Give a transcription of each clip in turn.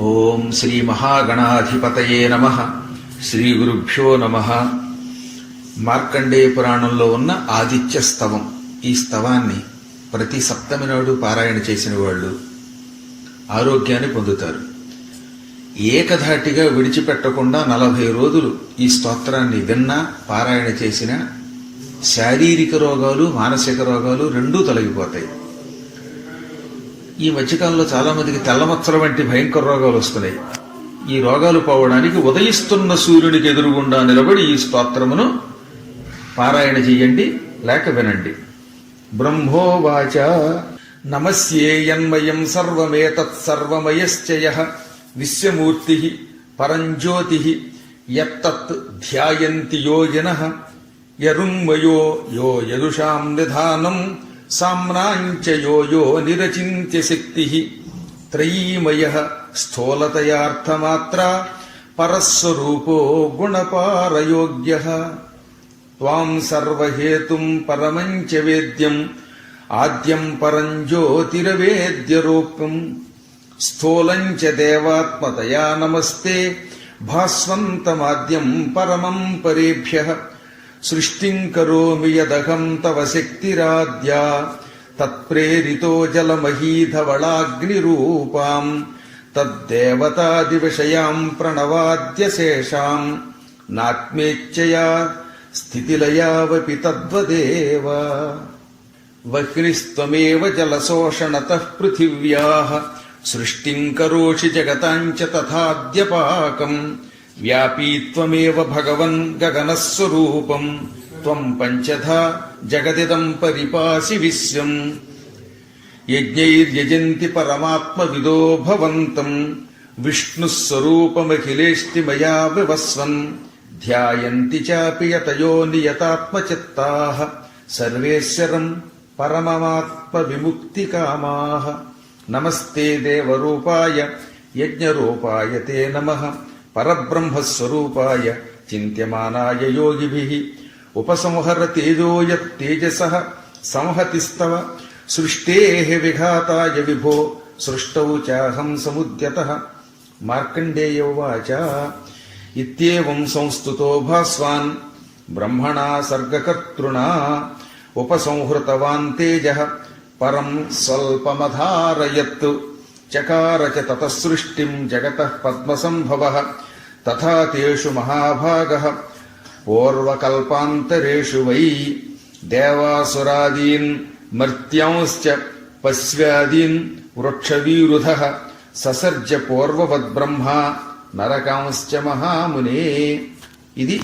ఓం శ్రీ మహాగణాధిపతయే నమ. శ్రీ గురుభ్యో నమ. మార్కండేయ పురాణంలో ఉన్న ఆదిత్య స్తవం. ఈ స్తవాన్ని ప్రతి సప్తమి నాడు పారాయణ చేసిన వాళ్ళు ఆరోగ్యాన్ని పొందుతారు. ఏకధాటిగా విడిచిపెట్టకుండా నలభై రోజులు ఈ స్తోత్రాన్ని విన్నా పారాయణ చేసిన శారీరక రోగాలు మానసిక రోగాలు రెండూ తొలగిపోతాయి. ఈ మధ్యకాలంలో చాలామందికి తెల్లమచ్చల వంటి భయంకర రోగాలు వస్తున్నాయి. ఈ రోగాలు పోవడానికి ఉదయిస్తున్న సూర్యునికి ఎదురుగుండా నిలబడి ఈ స్తోత్రమును పారాయణ చెయ్యండి లేక వినండి. బ్రహ్మోవాచ నమస్యేయన్మయం సర్వమేతత్సర్వమయశ్చయ విశ్వమూర్తి పరంజ్యోతి యత్తత్ ధ్యాయంతి యోగిన యరుంమయో యో యదుషాం నిధానం సామ్నాంచ యో యో నిరచింత్య శక్తి త్రయీమయ స్థూలతయార్థమాత్ర పరస్వరూపో గుణపారయోగ్య త్వాం సర్వహేతుం పరమం చ వేద్యం ఆద్యం పరం జ్యోతిరవేద్యరూపం స్థూలం చ దేవాత్మతయా నమస్తే భాస్వంతమాద్యం పరమం పరేభ్య సృష్టిం కరోమి యదహం తవ శక్తిరాద్యా తత్ప్రేరితో జలమహీధవళాగ్నిరూపాం తద్దేవతాదివిషయాం ప్రణవాద్యశేషాం నాత్మేచ్ఛయా స్థితిలయావపి తద్వదేవ. వహ్నిస్త్వమేవ జలశోషణతః పృథివ్యాः సృష్టిం కరోషి జగతాం చ తథాద్యపాకం వ్యాపీ త్వమేవ భగవన్ గగనస్వరూపం త్వం పంచధా జగదిదం పరిపాసి విశ్వం. యజ్ఞైర్యజంతి పరమాత్మవిదో భవంతం విష్ణుస్వరూపమఖిలేష్టి మయా వివస్వన్ ధ్యాయంతి చాపి యతయో నియతాత్మచిత్తాః సర్వేశ్వరం పరమమాత్మ విముక్తి కామాః నమస్తే దేవరూపాయ యజ్ఞరూపాయ తే నమః. పరబ్రహ్మస్వరూపాయ చింత్యమానాయ యోగిభిః. ఉపసంహర తేజోయత్తేజసః సంహతిస్తవ. సృష్టేః విఘాతాయ విభో. సృష్టౌ చాహం సముద్యతః. మార్కండేయ ఉవాచ. ఇత్యేవం సంస్థుతో భాస్వాన్. బ్రహ్మణా సర్గకర్తృణా. ఉపసంహృతవాన్ తేజ. పరం స్వల్పమధారయత్తు చకార చ తతః సృష్టిం జగతః తథా తేషు మహాభాగ పూర్వకల్పాంతరేషు వై దేవాసురాదీన్ మర్త్యాంశ్చ పశ్వ్యాదీన్ వృక్షవీరుధ ససర్జ పూర్వవద్బ్రహ్మ నరకాంశ్చ మహామునే ఇది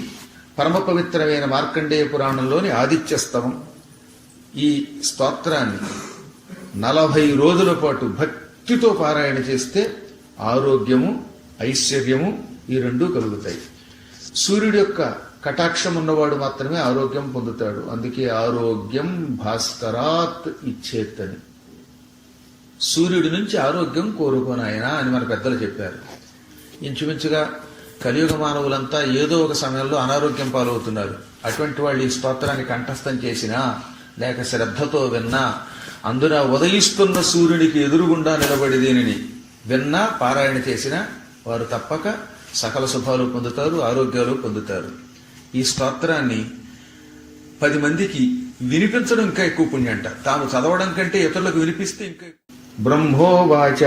పరమ పవిత్రమైన మార్కండేయ పురాణంలోని ఆదిత్యస్తవం. ఈ స్తోత్రాన్ని నలభై రోజుల పాటు భక్తి భక్తితో పారాయణ చేస్తే ఆరోగ్యము ఐశ్వర్యము ఈ రెండూ కలుగుతాయి. సూర్యుడి యొక్క కటాక్షం ఉన్నవాడు మాత్రమే ఆరోగ్యం పొందుతాడు. అందుకే ఆరోగ్యం భాస్కరాత్ ఇచ్చేత్తని. సూర్యుడి నుంచి ఆరోగ్యం కోరుకోనాయనా అని మన పెద్దలు చెప్పారు. ఇంచుమించుగా కలియుగ మానవులంతా ఏదో ఒక సమయంలో అనారోగ్యం పాలవుతున్నారు. అటువంటి వాళ్ళు ఈ స్తోత్రాన్ని కంఠస్థం చేసినా లేక శ్రద్ధతో విన్నా అందున ఉదయిస్తున్న సూర్యుడికి ఎదురుగుండా నిలబడి దీనిని విన్నా పారాయణ చేసినా వారు తప్పక సకల శుభాలు పొందుతారు ఆరోగ్యాలు పొందుతారు. ఈ స్తోత్రాన్ని పది మందికి వినిపించడం ఇంకా ఎక్కువ పుణ్యంట. తాము చదవడం కంటే ఇతరులకు వినిపిస్తే ఇంకా బ్రహ్మోవాచ.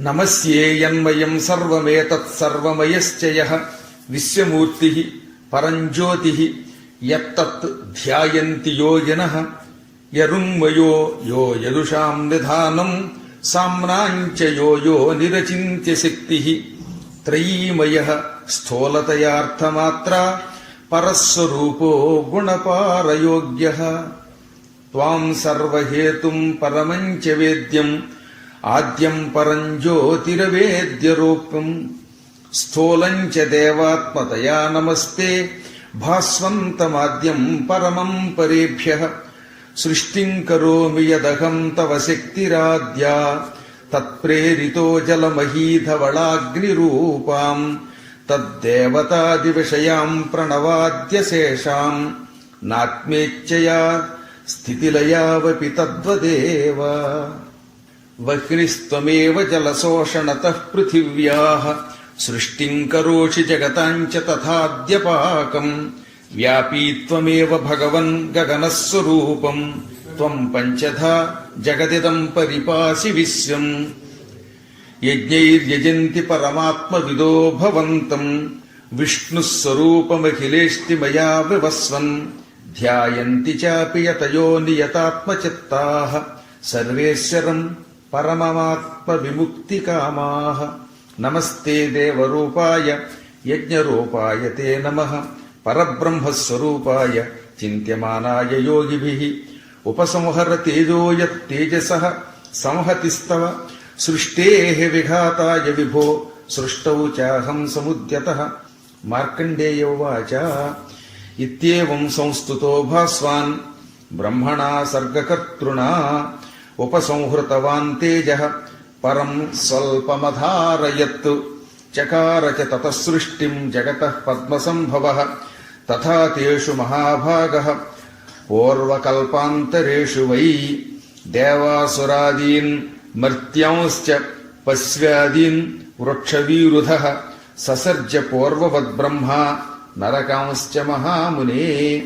నమస్యేయన్మయం సర్వమేతత్ సర్వమయశ్చయ విశ్వమూర్తి పరంజ్యోతి యత్తత్ ధ్యాయంతి యోజన యరుంమయో యో యదుషాం నిధానం సామ్నాంచ యో యో నిరచింత్య శక్తి. త్రయీమయ స్థూలతయార్థమాత్ర పరస్వరూపో గుణపారయోగ్య. త్వాం సర్వహేతుం పరమం చ వేద్యం ఆద్యం పరం జ్యోతిరవేద్యరూపం. స్థూలం చ దేవాత్మతయా నమస్తే భాస్వంతమాద్యం పరమం పరేభ్య. సృష్టిం కరోమి యదహం తవ శక్తిరాద్యా తత్ప్రేరితో జలమహీధవళాగ్నిరూపాం తద్దేవతాదివిషయాం ప్రణవాద్యశేషాం నాత్మేచ్ఛయా స్థితిలయావపి తద్వదేవ. వహ్నిస్త్వమేవ జలశోషణతః పృథివ్యాः సృష్టిం కరోషి జగతాం చ తథాద్యపాకం. వ్యాపీ త్వమేవ భగవన్ గగనస్వరూపం త్వం పంచధా జగదిదం పరిపాసి విశ్వం యజ్ఞైర్యజంతి పరమాత్మవిదో భవంతం విష్ణుస్వరూపమఖిలేష్టి మయా వివస్వన్ ధ్యాయంతి చాపి యతయో నియతాత్మచిత్తాః సర్వేశ్వరం పరమమాత్మ విముక్తికామాః నమస్తే దేవరూపాయ యజ్ఞరూపాయ తే నమః పరబ్రహ్మస్వరూపాయ చింత్యమానాయ యోగిభిः. ఉపసంహర తేజోయత్తేజస సంహతిస్తవ. సృష్టేః విఘాతాయ విభో. సృష్టౌ చాహం సముద్యతः. మార్కండేయ ఉవాచ. ఇత్యేవం సంస్థుతో భాస్వాన్. బ్రహ్మణా సర్గకర్తృణా. ఉపసంహృతవాన్ తేజ. పరం స్వల్పమధారయత్. చకార చ తతః సృష్టిం జగతః పద్మసంభవः. తథా తేషు మహాభాగ. పూర్వకల్పాంతరేషు వై దేవాసురాదీన్ మర్త్యంశ్చ పశ్వ్యాదీన్ వృక్షవీరుధ. ససర్జ పూర్వవద్బ్రహ్మ నరకాంశ్చ మహామునే.